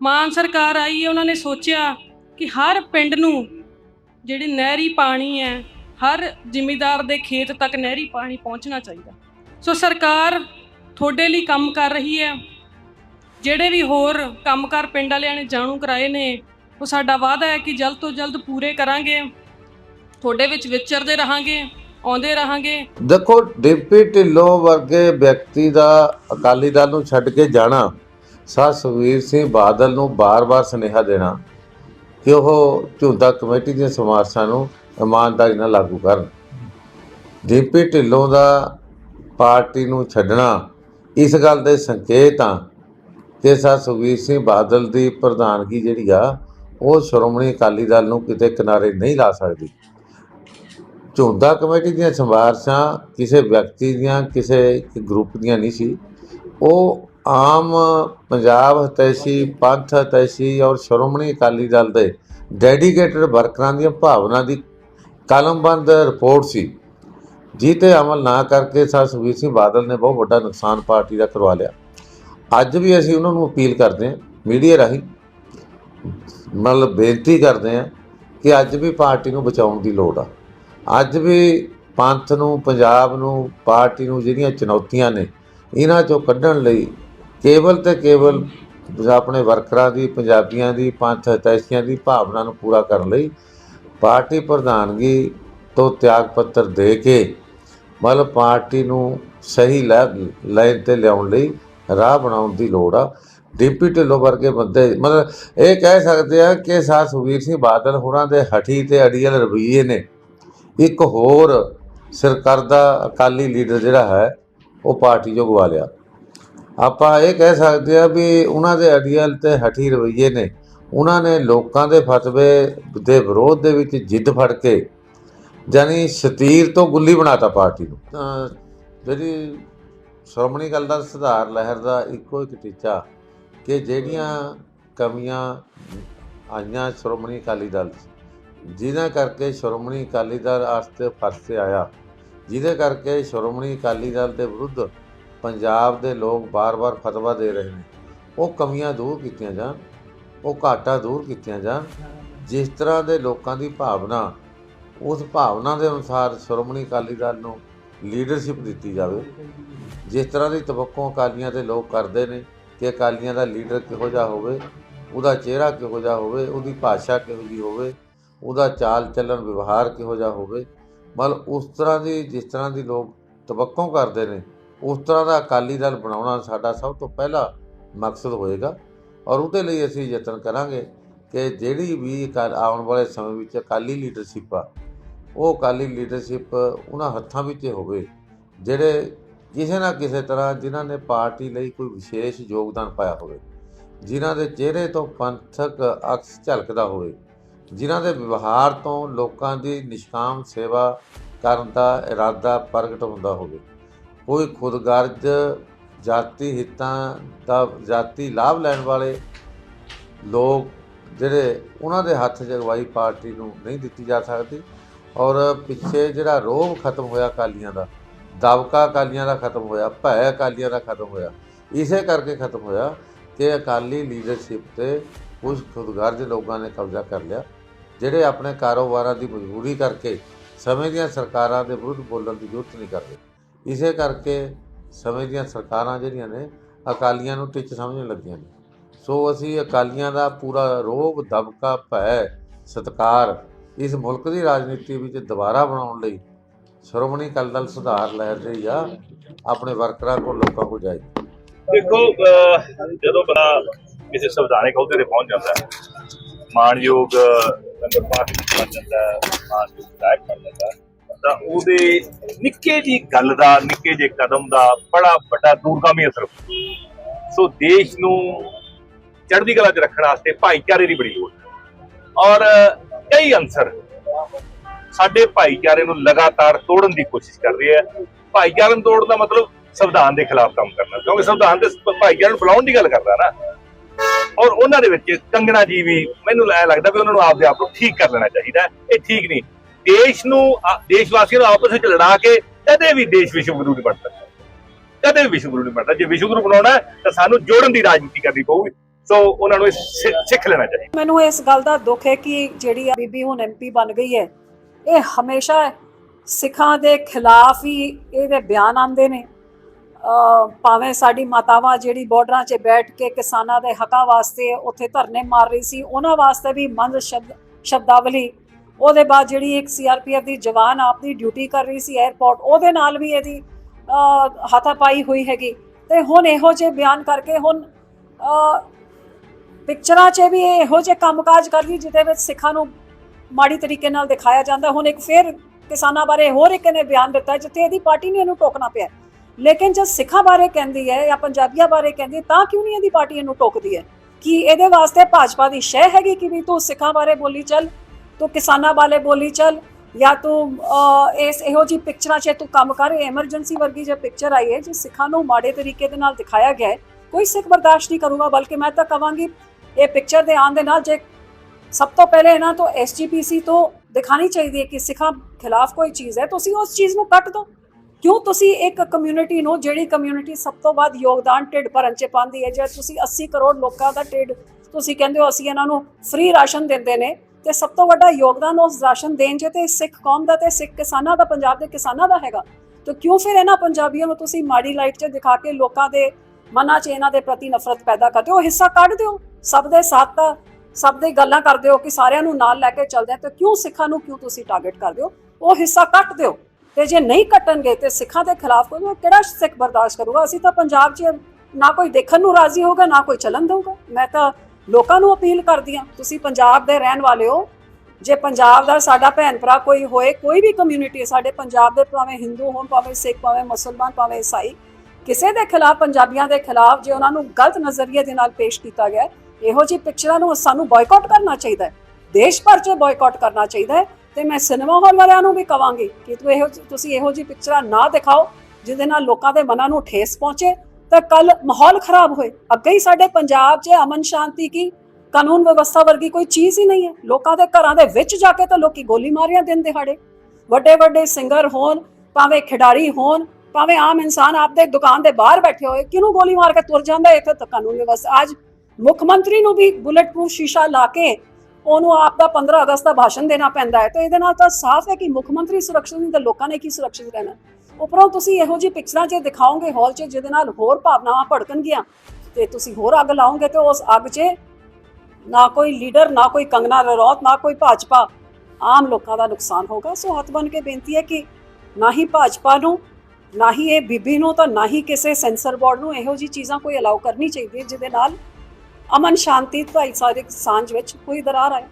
ਮਾਨ ਸਰਕਾਰ ਆਈ ਹੈ ਉਹਨਾਂ ਨੇ ਸੋਚਿਆ ਕਿ ਹਰ ਪਿੰਡ ਨੂੰ ਜਿਹੜੀ ਨਹਿਰੀ ਪਾਣੀ ਹੈ ਹਰ ਜ਼ਿਮੀਦਾਰ ਦੇ ਖੇਤ ਤੱਕ ਨਹਿਰੀ ਪਾਣੀ ਪਹੁੰਚਣਾ ਚਾਹੀਦਾ। ਸੋ ਸਰਕਾਰ ਤੁਹਾਡੇ ਲਈ ਕੰਮ ਕਰ ਰਹੀ ਹੈ। ਜਿਹੜੇ ਵੀ ਹੋਰ ਕੰਮਕਾਰ ਪਿੰਡ ਵਾਲਿਆਂ ਨੇ ਜਾਣੂ ਕਰਾਏ ਨੇ, ਉਹ ਸਾਡਾ ਵਾਅਦਾ ਹੈ ਕਿ ਜਲਦ ਤੋਂ ਜਲਦ ਪੂਰੇ ਕਰਾਂਗੇ। ਤੁਹਾਡੇ ਵਿੱਚ ਵਿਚਰਦੇ ਰਹਾਂਗੇ, ਆਉਂਦੇ ਰਹਾਂਗੇ। ਦੇਖੋ ਡਿਪਟੀ ਢਿੱਲੋਂ ਵਰਗੇ ਵਿਅਕਤੀ ਦਾ ਅਕਾਲੀ ਦਲ ਨੂੰ ਛੱਡ ਕੇ ਜਾਣਾ ਸਰ ਸੁਖਬੀਰ ਸਿੰਘ ਬਾਦਲ ਨੂੰ ਬਾਰ-ਬਾਰ ਸੁਨੇਹਾ ਦੇਣਾ, ਕਿ ਉਹ ਝੁੰਦਾ ਕਮੇਟੀ ਦੀਆਂ ਸਿਫਾਰਸ਼ਾਂ ਨੂੰ ਇਮਾਨਦਾਰੀ ਨਾਲ ਲਾਗੂ ਕਰਨ। ਡਿਪਟੀ ਢਿੱਲੋਂ ਦਾ ਪਾਰਟੀ ਨੂੰ ਛੱਡਣਾ, ਇਸ ਗੱਲ ਦੇ ਸੰਕੇਤ ਆ। ਕਿ ਸਰ ਸੁਖਬੀਰ ਸਿੰਘ ਬਾਦਲ ਦੀ ਪ੍ਰਧਾਨਗੀ ਜਿਹੜੀ ਆ, ਉਹ ਸ਼੍ਰੋਮਣੀ ਅਕਾਲੀ ਦਲ ਨੂੰ ਕਿਤੇ ਕਿਨਾਰੇ ਨਹੀਂ ਲਾ ਸਕਦੀ। ਝੁੰਦਾ ਕਮੇਟੀ ਦੀਆਂ ਸਿਫਾਰਸ਼ਾਂ ਕਿਸੇ ਵਿਅਕਤੀ ਦੀਆਂ, ਕਿਸੇ ਗਰੁੱਪ ਦੀਆਂ ਨਹੀਂ ਸੀ। ਉਹ ਆਮ ਪੰਜਾਬ ਹਤੈਸ਼ੀ, ਪੰਥ ਹਤੈਸ਼ੀ ਔਰ ਸ਼੍ਰੋਮਣੀ ਅਕਾਲੀ ਦਲ ਦੇ ਡੈਡੀਕੇਟਡ ਵਰਕਰਾਂ ਦੀਆਂ ਭਾਵਨਾ ਦੀ ਕਲਮਬੰਦ ਰਿਪੋਰਟ ਸੀ। ਜਿਹ ਤੇ ਅਮਲ ਨਾ ਕਰਕੇ ਸਰ ਸੁਖਬੀਰ ਸਿੰਘ ਬਾਦਲ ਨੇ ਬਹੁਤ ਵੱਡਾ ਨੁਕਸਾਨ ਪਾਰਟੀ ਦਾ ਕਰਵਾ ਲਿਆ। ਅੱਜ ਵੀ ਅਸੀਂ ਉਹਨਾਂ ਨੂੰ ਅਪੀਲ ਕਰਦੇ ਹਾਂ, ਮੀਡੀਆ ਰਾਹੀਂ ਮਤਲਬ ਬੇਨਤੀ ਕਰਦੇ ਹਾਂ ਕਿ ਅੱਜ ਵੀ ਪਾਰਟੀ ਨੂੰ ਬਚਾਉਣ ਦੀ ਲੋੜ ਆ। ਅੱਜ ਵੀ ਪੰਥ ਨੂੰ, ਪੰਜਾਬ ਨੂੰ, ਪਾਰਟੀ ਨੂੰ ਜਿਹੜੀਆਂ ਚੁਣੌਤੀਆਂ ਨੇ, ਇਹਨਾਂ ਚੋਂ ਕੱਢਣ ਲਈ ਕੇਵਲ ਤੇ ਕੇਵਲ ਆਪਣੇ ਵਰਕਰਾਂ ਦੀ, ਪੰਜਾਬੀਆਂ ਦੀ, ਪੰਥ ਹਤੈਸ਼ੀਆਂ ਦੀ ਭਾਵਨਾ ਨੂੰ ਪੂਰਾ ਕਰਨ ਲਈ ਪਾਰਟੀ ਪ੍ਰਧਾਨਗੀ ਤੋਂ ਤਿਆਗ ਪੱਤਰ ਦੇ ਕੇ ਮਤਲਬ ਪਾਰਟੀ ਨੂੰ ਸਹੀ ਲਾਈਨ ਤੇ ਲਿਆਉਣ ਲਈ ਰਾਹ ਬਣਾਉਣ ਦੀ ਲੋੜ ਆ। ਡਿਪਟੀ ਢਿੱਲੋਂ ਵਰਗੇ ਬੰਦੇ, ਮਤਲਬ ਇਹ ਕਹਿ ਸਕਦੇ ਆ ਕਿ ਸਾ ਸੁਖਬੀਰ ਸਿੰਘ ਬਾਦਲ ਹੋਰਾਂ ਦੇ ਹਠੀ ਤੇ ਅੜੀਅਲ ਰਵਈਏ ਨੇ। ਇੱਕ ਹੋਰ ਸਰਕਰਦਾ ਅਕਾਲੀ ਲੀਡਰ ਜਿਹੜਾ ਹੈ, ਉਹ ਪਾਰਟੀ ਚੋਂ ਗਵਾ ਲਿਆ ਆਪਾਂ ਇਹ ਕਹਿ ਸਕਦੇ ਆ ਵੀ ਉਹਨਾਂ ਦੇ ਅੜੀਅਲ ਤੇ ਹਠੀ ਰਵਈਏ ਨੇ। ਉਹਨਾਂ ਨੇ ਲੋਕਾਂ ਦੇ ਫਤਵੇ ਦੇ ਵਿਰੋਧ ਦੇ ਵਿੱਚ ਜਿੱਦ ਫੜ ਕੇ ਜਾਨੀ ਸਤੀਰ ਤੋਂ ਗੁੱਲੀ ਬਣਾਤਾ ਪਾਰਟੀ ਨੂੰ। ਤਾਂ ਜਿਹੜੀ ਸ਼੍ਰੋਮਣੀ ਅਕਾਲੀ ਦਲ ਸੁਧਾਰ ਲਹਿਰ ਦਾ ਇੱਕੋ ਇੱਕ ਟੀਚਾ ਕਿ ਜਿਹੜੀਆਂ ਕਮੀਆਂ ਆਈਆਂ ਸ਼੍ਰੋਮਣੀ ਅਕਾਲੀ ਦਲ 'ਚ ਜਿਨ੍ਹਾਂ ਕਰਕੇ ਸ਼੍ਰੋਮਣੀ ਅਕਾਲੀ ਦਲ ਵਾਸਤੇ ਫਰਸੇ ਆਇਆ, ਜਿਹਦੇ ਕਰਕੇ ਸ਼੍ਰੋਮਣੀ ਅਕਾਲੀ ਦਲ ਦੇ ਵਿਰੁੱਧ ਪੰਜਾਬ ਦੇ ਲੋਕ ਬਾਰ-ਬਾਰ ਫਤਵਾ ਦੇ ਰਹੇ ਨੇ, ਉਹ ਕਮੀਆਂ ਦੂਰ ਕੀਤੀਆਂ ਜਾਣ, ਉਹ ਘਾਟਾ ਦੂਰ ਕੀਤੀਆਂ ਜਾਣ, ਜਿਸ ਤਰ੍ਹਾਂ ਦੇ ਲੋਕਾਂ ਦੀ ਭਾਵਨਾ ਉਸ ਭਾਵਨਾ ਦੇ ਅਨੁਸਾਰ ਸ਼੍ਰੋਮਣੀ ਅਕਾਲੀ ਦਲ ਨੂੰ ਲੀਡਰਸ਼ਿਪ ਦਿੱਤੀ ਜਾਵੇ। ਜਿਸ ਤਰ੍ਹਾਂ ਦੀ ਤਵੱਕੋ ਅਕਾਲੀਆਂ ਦੇ ਲੋਕ ਕਰਦੇ ਨੇ ਕਿ ਅਕਾਲੀਆਂ ਦਾ ਲੀਡਰ ਕਿਹੋ ਜਿਹਾ ਹੋਵੇ, ਉਹਦਾ ਚਿਹਰਾ ਕਿਹੋ ਜਿਹਾ ਹੋਵੇ, ਉਹਦੀ ਭਾਸ਼ਾ ਕਿਹੋ ਜਿਹੀ ਹੋਵੇ, ਉਹਦਾ ਚਾਲ ਚੱਲਣ ਵਿਵਹਾਰ ਕਿਹੋ ਜਿਹਾ ਹੋਵੇ, ਮਤਲਬ ਉਸ ਤਰ੍ਹਾਂ ਦੀ ਜਿਸ ਤਰ੍ਹਾਂ ਦੀ ਲੋਕ ਤਵੱਕੋ ਕਰਦੇ ਨੇ, ਉਸ ਤਰ੍ਹਾਂ ਦਾ ਅਕਾਲੀ ਦਲ ਬਣਾਉਣਾ ਸਾਡਾ ਸਭ ਤੋਂ ਪਹਿਲਾ ਮਕਸਦ ਹੋਏਗਾ। ਔਰ ਉਹਦੇ ਲਈ ਅਸੀਂ ਯਤਨ ਕਰਾਂਗੇ ਕਿ ਜਿਹੜੀ ਵੀ ਅਕਾ- ਆਉਣ ਵਾਲੇ ਸਮੇਂ ਵਿੱਚ ਅਕਾਲੀ ਲੀਡਰਸ਼ਿਪ ਆ ਉਹ ਅਕਾਲੀ ਲੀਡਰਸ਼ਿਪ ਉਹਨਾਂ ਹੱਥਾਂ ਵਿੱਚ ਹੋਵੇ, ਜਿਹੜੇ ਕਿਸੇ ਨਾ ਕਿਸੇ ਤਰ੍ਹਾਂ ਜਿਨ੍ਹਾਂ ਨੇ ਪਾਰਟੀ ਲਈ ਕੋਈ ਵਿਸ਼ੇਸ਼ ਯੋਗਦਾਨ ਪਾਇਆ ਹੋਵੇ, ਜਿਨ੍ਹਾਂ ਦੇ ਚਿਹਰੇ ਤੋਂ ਪੰਥਕ ਅਕਸ ਝਲਕਦਾ ਹੋਵੇ, ਜਿਨ੍ਹਾਂ ਦੇ ਵਿਵਹਾਰ ਤੋਂ ਲੋਕਾਂ ਦੀ ਨਿਸ਼ਕਾਮ ਸੇਵਾ ਕਰਨ ਦਾ ਇਰਾਦਾ ਪ੍ਰਗਟ ਹੁੰਦਾ ਹੋਵੇ, ਕੋਈ ਖੁਦਗਰਜ਼ ਜਾਤੀ ਹਿੱਤਾਂ ਦਾ ਜਾਤੀ ਲਾਭ ਲੈਣ ਵਾਲੇ ਲੋਕ ਜਿਹੜੇ ਉਹਨਾਂ ਦੇ ਹੱਥ 'ਚ ਅਗਵਾਈ ਪਾਰਟੀ ਨੂੰ ਨਹੀਂ ਦਿੱਤੀ ਜਾ ਸਕਦੀ ਔਰ ਪਿੱਛੇ ਜਿਹੜਾ ਰੋਹ ਖਤਮ ਹੋਇਆ ਅਕਾਲੀਆਂ ਦਾ, ਦਬਕਾ ਅਕਾਲੀਆਂ ਦਾ ਖਤਮ ਹੋਇਆ, ਭੈ ਅਕਾਲੀਆਂ ਦਾ ਖਤਮ ਹੋਇਆ, ਇਸੇ ਕਰਕੇ ਖਤਮ ਹੋਇਆ ਕਿ ਅਕਾਲੀ ਲੀਡਰਸ਼ਿਪ ਤੇ ਕੁਝ ਖੁਦਗਰਜ਼ ਲੋਕਾਂ ਨੇ ਕਬਜ਼ਾ ਕਰ ਲਿਆ, ਜਿਹੜੇ ਆਪਣੇ ਕਾਰੋਬਾਰਾਂ ਦੀ ਮਜਬੂਰੀ ਕਰਕੇ ਸਮੇਂ ਦੀਆਂ ਸਰਕਾਰਾਂ ਦੇ ਵਿਰੁੱਧ ਬੋਲਣ ਦੀ ਜ਼ਰੂਰਤ ਨਹੀਂ ਕਰਦੇ। ਇਸੇ ਕਰਕੇ ਸਮੇਂ ਦੀਆਂ ਸਰਕਾਰਾਂ ਜਿਹੜੀਆਂ ਨੇ, ਅਕਾਲੀਆਂ ਨੂੰ ਟਿੱਚ ਸਮਝਣ ਲੱਗੀਆਂ ਨੇ। ਸੋ ਅਸੀਂ ਅਕਾਲੀਆਂ ਦਾ ਪੂਰਾ ਰੋਬ ਦਬਕਾ, ਭੈ, ਸਤਕਾਰ ਇਸ ਮੁਲਕ ਦੀ ਰਾਜਨੀਤੀ ਵਿੱਚ ਦੁਬਾਰਾ ਬਣਾਉਣ ਲਈ ਸ਼੍ਰੋਮਣੀ ਅਕਾਲੀ ਦਲ ਸੁਧਾਰ ਲਹਿਰ ਜਿਹੜੀ ਆ ਆਪਣੇ ਵਰਕਰਾਂ ਕੋਲ ਲੋਕਾਂ ਕੋਲ ਜਾਏ। ਦੇਖੋ ਜਦੋਂ ਬੰਦਾ ਕਿਸੇ ਸੰਵਿਧਾਨਿਕ ਅਹੁਦੇ ਤੇ ਪਹੁੰਚ ਜਾਂਦਾ ਹੈ, ਮਾਨਯੋਗ ਮੈਂਬਰ ਪਾਰਟੀ ਵਿੱਚ ਜਾਂਦਾ ਹੈ, ਮਾਨਯੋਗ ਵਿਧਾਇਕ ਬਣ ਜਾਂਦਾ ਤਾਂ ਉਹਦੇ ਨਿੱਕੇ ਜੀ ਗੱਲ ਦਾ, ਨਿੱਕੇ ਜੇ ਕਦਮ ਦਾ ਬੜਾ ਵੱਡਾ ਦੂਰਗਾਮੀ ਅਸਰ ਸੋ ਦੇਸ਼ ਨੂੰ ਚੜ੍ਹਦੀ ਕਲਾ 'ਚ ਰੱਖਣ ਵਾਸਤੇ ਭਾਈਚਾਰੇ ਦੀ ਬੜੀ ਲੋੜ ਹੈ। ਔਰ ਕਈ ਅੰਸਰ ਸਾਡੇ ਭਾਈਚਾਰੇ ਨੂੰ ਲਗਾਤਾਰ ਤੋੜਨ ਦੀ ਕੋਸ਼ਿਸ਼ ਕਰ ਰਹੇ ਹੈ ਭਾਈਚਾਰੇ ਨੂੰ ਤੋੜਨ ਦਾ ਮਤਲਬ ਸੰਵਿਧਾਨ ਦੇ ਖਿਲਾਫ ਕੰਮ ਕਰਨਾ। ਕਿਉਂਕਿ ਸੰਵਿਧਾਨ ਦੇ ਭਾਈਚਾਰੇ ਨੂੰ ਬੁਲਾਉਣ ਦੀ ਗੱਲ ਕਰਦਾ ਨਾ। ਔਰ ਉਹਨਾਂ ਦੇ ਵਿੱਚ ਕੰਗਣਾ ਜੀ ਵੀ ਮੈਨੂੰ ਐ ਲੱਗਦਾ ਵੀ ਉਹਨਾਂ ਨੂੰ ਆਪਦੇ ਆਪ ਨੂੰ ਠੀਕ ਕਰ ਲੈਣਾ ਚਾਹੀਦਾ। ਇਹ ਠੀਕ ਨਹੀਂ। ਦੇਸ਼ ਨੂੰ ਦੇਸ਼ ਵਾਸੀਆਂ ਨੂੰ ਆਪਸ ਵਿੱਚ ਲੜਾ ਕੇ ਕਦੇ ਵੀ ਦੇਸ਼ ਵਿਸ਼ਵ ਗੁਰੂ ਨਹੀਂ ਬਣ ਸਕਦਾ। ਕਦੇ ਵੀ ਵਿਸ਼ਵ ਗੁਰੂ ਨਹੀਂ ਬਣਦਾ। ਜੇ ਵਿਸ਼ਵ ਗੁਰੂ ਬਣਾਉਣਾ ਤਾਂ ਸਾਨੂੰ ਜੋੜਨ ਦੀ ਰਾਜਨੀਤੀ ਕਰਨੀ ਪਊਗੀ। ਸੋ ਉਹਨਾਂ ਨੂੰ ਸਿੱਖ ਲੈਣਾ ਚਾਹੀਦਾ। ਮੈਨੂੰ ਇਸ ਗੱਲ ਦਾ ਦੁੱਖ ਹੈ ਕਿ ਜਿਹੜੀ ਬੀਬੀ ਹੁਣ ਐਮਪੀ ਬਣ ਗਈ ਹੈ ਇਹ ਹਮੇਸ਼ਾ ਸਿੱਖਾਂ ਦੇ ਖਿਲਾਫ ਹੀ ਇਹਦੇ ਬਿਆਨ ਆਉਂਦੇ ਨੇ। ਭਾਵੇਂ ਸਾਡੀ ਮਾਤਾਵਾਂ ਜਿਹੜੀ ਬਾਰਡਰਾਂ 'ਚ ਬੈਠ ਕੇ ਕਿਸਾਨਾਂ ਦੇ ਹੱਕਾਂ ਵਾਸਤੇ ਉੱਥੇ ਧਰਨੇ ਮਾਰ ਰਹੀ ਸੀ ਉਹਨਾਂ ਵਾਸਤੇ ਵੀ ਮੰਦ ਸ਼ਬਦ ਸ਼ਬਦਾਵਲੀ ਉਹਦੇ ਬਾਅਦ ਜਿਹੜੀ ਇੱਕ ਸੀਆਰਪੀਐਫ ਦੀ ਜਵਾਨ ਆਪਣੀ ਡਿਊਟੀ ਕਰ ਰਹੀ ਸੀ 에ਅਰਪੋਰਟ ਉਹਦੇ ਨਾਲ ਵੀ ਇਹਦੀ ਅ, ਹਾਥਾਪਾਈ ਹੋਈ ਹੈਗੀ। ਤੇ ਹੁਣ ਇਹੋ ਜਿਹੇ ਬਿਆਨ ਕਰਕੇ ਹੁਣ ਪਿਕਚਰਾਂ 'ਚ ਵੀ ਇਹ ਇਹੋ ਜਿਹੇ ਕੰਮਕਾਜ ਕਰਦੀ ਜਿਹਦੇ ਵਿੱਚ ਸਿੱਖਾਂ ਨੂੰ ਮਾੜੀ ਤਰੀਕੇ ਨਾਲ ਦਿਖਾਇਆ ਜਾਂਦਾ। ਹੁਣ ਇੱਕ ਫਿਰ ਕਿਸਾਨਾਂ ਬਾਰੇ ਹੋਰ ਇੱਕ ਨੇ ਬਿਆਨ ਦਿੱਤਾ ਜਿੱਥੇ ਇਹਦੀ ਪਾਰਟੀ ਨੇ ਇਹਨੂੰ ਟੋਕਣਾ ਪਿਆ। ਲੇਕਿਨ ਜਦ ਸਿੱਖਾਂ ਬਾਰੇ ਕਹਿੰਦੀ ਹੈ ਜਾਂ ਪੰਜਾਬੀਆਂ ਬਾਰੇ ਕਹਿੰਦੀ ਹੈ, ਤਾਂ ਕਿਉਂ ਨਹੀਂ ਇਹਦੀ ਪਾਰਟੀ ਇਹਨੂੰ ਟੋਕਦੀ ਹੈ? ਕਿ ਇਹਦੇ ਵਾਸਤੇ ਭਾਜਪਾ ਦੀ ਸ਼ਹਿ ਹੈਗੀ ਕਿ ਵੀ ਤੂੰ ਸਿੱਖਾਂ ਬਾਰੇ ਬੋਲੀ ਚੱਲ, ਤੂੰ ਕਿਸਾਨਾਂ ਬਾਰੇ ਬੋਲੀ ਚੱਲ, ਜਾਂ ਤੂੰ ਇਸ ਇਹੋ ਜੀ ਪਿਕਚਰਾਂ 'ਚ ਤੂੰ ਕੰਮ ਕਰ ਐਮਰਜੈਂਸੀ ਵਰਗੀ ਜੇ ਪਿਕਚਰ ਆਈ ਹੈ, ਜੇ ਸਿੱਖਾਂ ਨੂੰ ਮਾੜੇ ਤਰੀਕੇ ਦੇ ਨਾਲ ਦਿਖਾਇਆ ਗਿਆ ਕੋਈ ਸਿੱਖ ਬਰਦਾਸ਼ਤ ਨਹੀਂ ਕਰੂਗਾ, ਬਲਕਿ ਮੈਂ ਤਾਂ ਕਹਾਂਗੀ ਇਹ ਪਿਕਚਰ ਦੇ ਆਉਣ ਦੇ ਨਾਲ ਜੇ ਸਭ ਤੋਂ ਪਹਿਲੇ ਇਹਨਾਂ ਤੋਂ ਐਸਜੀਪੀਸੀ ਤੋਂ ਦਿਖਾਣੀ ਚਾਹੀਦੀ ਹੈ ਕਿ ਸਿੱਖਾਂ ਖਿਲਾਫ ਕੋਈ ਚੀਜ਼ ਹੈ, ਤੁਸੀਂ ਉਸ ਚੀਜ਼ ਨੂੰ ਕੱਟ ਦਿਓ। ਕਿਉਂ ਤੁਸੀਂ ਇੱਕ ਕਮਿਊਨਿਟੀ ਨੂੰ, ਜਿਹੜੀ ਕਮਿਊਨਿਟੀ ਸਭ ਤੋਂ ਵੱਧ ਯੋਗਦਾਨ ਢਿੱਡ ਭਰਨ ਚ ਪਾਉਂਦੀ ਹੈ, ਜੇ ਤੁਸੀਂ 80 ਕਰੋੜ ਲੋਕਾਂ ਦਾ ਢਿੱਡ ਤੁਸੀਂ ਕਹਿੰਦੇ ਹੋ ਅਸੀਂ ਇਹਨਾਂ ਨੂੰ ਫ੍ਰੀ ਰਾਸ਼ਨ ਦਿੰਦੇ ਨੇ, ਤੇ ਸਭ ਤੋਂ ਵੱਡਾ ਯੋਗਦਾਨ ਉਸ ਰਾਸ਼ਨ ਦੇਣ ਚ ਤੇ ਸਿੱਖ ਕੌਮ ਦਾ ਤੇ ਸਿੱਖ ਕਿਸਾਨਾਂ ਦਾ, ਪੰਜਾਬ ਦੇ ਕਿਸਾਨਾਂ ਦਾ ਹੈਗਾ। ਤਾਂ ਕਿਉਂ ਫਿਰ ਇਹਨਾਂ ਪੰਜਾਬੀਆਂ ਨੂੰ ਤੁਸੀਂ ਮਾੜੀ ਲਾਈਟ 'ਚ ਦਿਖਾ ਕੇ ਲੋਕਾਂ ਦੇ ਮਨਾਂ 'ਚ ਇਹਨਾਂ ਦੇ ਪ੍ਰਤੀ ਨਫ਼ਰਤ ਪੈਦਾ ਕਰਦੇ ਹੋ? ਹਿੱਸਾ ਕੱਢ ਦਿਓ। ਸਭ ਦੇ ਸਾਥ, ਸਭ ਦੇ ਗੱਲਾਂ ਕਰਦੇ ਹੋ ਕਿ ਸਾਰਿਆਂ ਨੂੰ ਨਾਲ ਲੈ ਕੇ ਚੱਲਦੇ ਆ, ਤੇ ਕਿਉਂ ਸਿੱਖਾਂ ਨੂੰ ਕਿਉਂ ਤੁਸੀਂ ਟਾਰਗੇਟ ਕਰਦੇ ਹੋ? ਉਹ ਹਿੱਸਾ ਕੱਟ ਦਿਓ। ਤੇ ਜੇ ਨਹੀਂ ਕੱਟਣਗੇ ਤੇ ਸਿੱਖਾਂ ਦੇ ਖਿਲਾਫ ਕੋਈ ਕਿਹੜਾ ਸਿੱਖ ਬਰਦਾਸ਼ਤ ਕਰੂਗਾ? ਅਸੀਂ ਤਾਂ ਪੰਜਾਬ 'ਚ ਨਾ ਕੋਈ ਦੇਖਣ ਨੂੰ ਰਾਜ਼ੀ ਹੋਗਾ ਨਾ ਕੋਈ ਚੱਲਣ ਦੇਊਗਾ। ਮੈਂ ਤਾਂ ਲੋਕਾਂ ਨੂੰ ਅਪੀਲ ਕਰਦੀ ਹਾਂ, ਤੁਸੀਂ ਪੰਜਾਬ ਦੇ ਰਹਿਣ ਵਾਲੇ ਹੋ। ਜੇ ਪੰਜਾਬ ਦਾ ਸਾਡਾ ਭੈਣ ਭਰਾ ਕੋਈ ਹੋਏ, ਕੋਈ ਵੀ ਕਮਿਊਨਿਟੀ ਸਾਡੇ ਪੰਜਾਬ ਦੇ ਭਾਵੇਂ ਹਿੰਦੂ ਹੋਣ, ਭਾਵੇਂ ਸਿੱਖ ਭਾਵੇਂ ਮੁਸਲਮਾਨ ਭਾਵੇਂ ਈਸਾਈ ਕਿਸੇ ਦੇ ਖਿਲਾਫ, ਪੰਜਾਬੀਆਂ ਦੇ ਖਿਲਾਫ ਜੇ ਉਹਨਾਂ ਨੂੰ ਗਲਤ ਨਜ਼ਰੀਏ ਦੇ ਨਾਲ ਪੇਸ਼ ਕੀਤਾ ਗਿਆ ਇਹੋ ਜਿਹੀ ਪਿਕਚਰਾਂ ਨੂੰ ਸਾਨੂੰ ਬਾਇਕਾਟ ਕਰਨਾ ਚਾਹੀਦਾ ਹੈ। ਦੇਸ਼ ਭਰ 'ਚ ਬਾਇਕਾਟ ਕਰਨਾ ਚਾਹੀਦਾ ਹੈ ਤੇ ਮੈਂ ਸਿਨੇਮਾ ਹਾਲ ਵਾਲਿਆਂ ਨੂੰ ਵੀ ਕਵਾਂਗੀ ਕਿ ਤੂੰ ਇਹੋ ਤੁਸੀਂ ਇਹੋ ਜਿਹੀ ਪਿਕਚਰਾਂ ਨਾ ਦਿਖਾਓ, ਜਿਹਦੇ ਨਾਲ ਲੋਕਾਂ ਦੇ ਮਨਾਂ ਨੂੰ ਠੇਸ ਪਹੁੰਚੇ ਤਾਂ ਕੱਲ ਮਾਹੌਲ ਖਰਾਬ ਹੋਏ। ਅੱਗੇ ਹੀ ਸਾਡੇ ਪੰਜਾਬ 'ਚ ਅਮਨ ਸ਼ਾਂਤੀ ਕੀ, ਕਾਨੂੰਨ ਵਿਵਸਥਾ ਵਰਗੀ ਕੋਈ ਚੀਜ਼ ਹੀ ਨਹੀਂ ਹੈ। ਲੋਕਾਂ ਦੇ ਘਰਾਂ ਦੇ ਵਿੱਚ ਜਾ ਕੇ ਤਾਂ ਲੋਕੀ ਗੋਲੀ ਮਾਰੀਆਂ ਦਿਨ ਦਿਹਾੜੇ। ਵੱਡੇ ਵੱਡੇ ਸਿੰਗਰ ਹੋਣ, ਭਾਵੇਂ ਖਿਡਾਰੀ ਹੋਣ, ਭਾਵੇਂ ਆਮ ਇਨਸਾਨ ਆਪਦੇ ਦੁਕਾਨ ਦੇ ਬਾਹਰ ਬੈਠੇ ਹੋਏ, ਕਿਹਨੂੰ ਗੋਲੀ ਮਾਰ ਕੇ ਤੁਰ ਜਾਂਦਾ ਇੱਥੇ ਤਾਂ ਕਾਨੂੰਨ ਵਿਵਸਥਾ ਅੱਜ ਮੁੱਖ ਮੰਤਰੀ ਨੂੰ ਵੀ ਬੁਲੇਟ ਪ੍ਰੂਫ ਸ਼ੀਸ਼ਾ ਲਾ ਕੇ ਉਹਨੂੰ ਆਪ ਦਾ 15 ਅਗਸਤ ਦਾ ਭਾਸ਼ਣ ਦੇਣਾ ਪੈਂਦਾ ਹੈ। ਤੇ ਇਹਦੇ ਨਾਲ ਤਾਂ ਸਾਫ਼ ਹੈ ਕਿ ਮੁੱਖ ਮੰਤਰੀ ਸੁਰੱਖਿਅਤ ਨਹੀਂ, ਤਾਂ ਲੋਕਾਂ ਨੇ ਕੀ ਸੁਰੱਖਿਅਤ ਰਹਿਣਾ? ਉੱਪਰੋਂ ਤੁਸੀਂ ਇਹੋ ਜਿਹੀ ਪਿਕਚਰਾਂ 'ਚ ਦਿਖਾਓਗੇ ਹਾਲ 'ਚ, ਜਿਹਦੇ ਨਾਲ ਹੋਰ ਭਾਵਨਾਵਾਂ ਭੜਕਣਗੀਆਂ, ਤੇ ਤੁਸੀਂ ਹੋਰ ਅੱਗ ਲਾਓਗੇ, ਤੇ ਉਸ ਅੱਗ 'ਚ ਨਾ ਕੋਈ ਲੀਡਰ, ਨਾ ਕੋਈ ਕੰਗਨਾ ਰਣੌਤ, ਨਾ ਕੋਈ ਭਾਜਪਾ ਆਮ ਲੋਕਾਂ ਦਾ ਨੁਕਸਾਨ ਹੋਗਾ ਸੋ ਹੱਥ ਬਨ ਕੇ ਬੇਨਤੀ ਹੈ ਕਿ ਨਾ ਹੀ ਭਾਜਪਾ ਨੂੰ, ਨਾ ਹੀ ਇਹ ਬੀਬੀ ਨੂੰ, ਤਾਂ ਨਾ ਹੀ ਕਿਸੇ ਸੈਂਸਰ ਬੋਰਡ ਨੂੰ ਇਹੋ ਜੀ ਚੀਜ਼ਾਂ ਕੋਈ ਅਲਾਉ ਕਰਨੀ ਚਾਹੀਦੀ ਹੈ, ਜਿਹਦੇ ਨਾਲ ਅਮਨ ਸ਼ਾਂਤੀ ਭਾਈਚਾਰਕ ਸਾਂਝ ਵਿੱਚ ਕੋਈ ਦਰਾਰ ਆਏ।